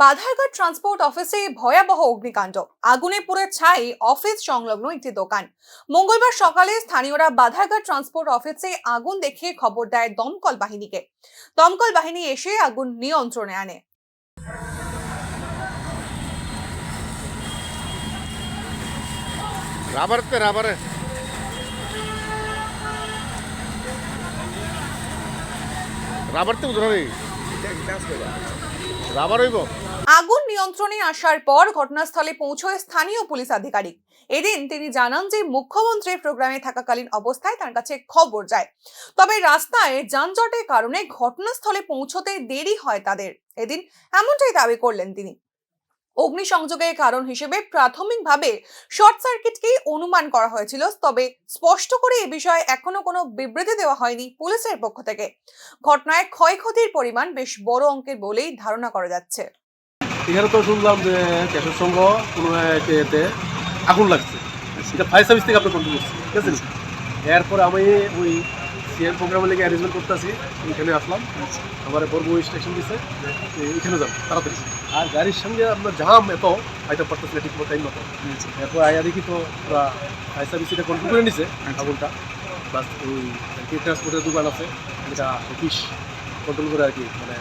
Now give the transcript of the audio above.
Badharghat transport অফিসে ভয়াবহ অগ্নিকাণ্ড। আগুনে পুড়ে ছাই অফিস সংলগ্ন একটি দোকান। মঙ্গলবার সকালে স্থানীয়রা বাধারঘাট ট্রান্সপোর্ট অফিসে আগুন দেখে খবর দেয় দমকল বাহিনীকে। দমকল বাহিনী এসে আগুন নিয়ন্ত্রণে আনে। রাবারতে রাবারে। রাবারতে বুঝলো নি। আগুন নিয়ন্ত্রণে আসার পর ঘটনাস্থলে পৌঁছয় স্থানীয় পুলিশ আধিকারিক। এদিন তিনি জানান যে, মুখ্যমন্ত্রীর প্রোগ্রামে থাকাকালীন অবস্থায় তার কাছে খবর যায়। তবে রাস্তায় যানজটের কারণে ঘটনাস্থলে পৌঁছতে দেরি হয় তাদের। এদিন এমনটাই দাবি করলেন তিনি। অগ্নিসংযোগের কারণ হিসেবে প্রাথমিকভাবে শর্ট সার্কিটকেই অনুমান করা হয়েছিল তবে স্পষ্ট করে এ বিষয়ে এখনও কোনো বিবৃতি দেওয়া হয়নি পুলিশের পক্ষ থেকে। ঘটনায় ক্ষয়ক্ষতির পরিমাণ বেশ বড় অঙ্কের বলেই ধারণা করা যাচ্ছে। এখানে তো শুনলাম যে গ্যাসের সঙ্গ কোনো এতে আগুন লাগছে। সেটা ফায়ার সার্ভিস থেকে আপনি কন্ট্রোল করছি ঠিক আছে এরপরে আমি ওই সিএম প্রোগ্রামের লেগে অ্যারেঞ্জমেন্ট করতে আসি এখানে আসলাম। আমার বর্গ স্টেশন দিছে এখানে যান তাড়াতাড়ি। আর গাড়ির সঙ্গে আপনার জাম এত আইতে পারতেছে না ঠিক মতো টাইম মতো। এরপর আয়া দেখি তো ওরা ফায়ার সার্ভিস এটা কন্ট্রোল করে নিছে আগুনটা। বাস ওই ট্রান্সপোর্টের দোকান আছে এটা অফিস কন্ট্রোল করে আর কি মানে।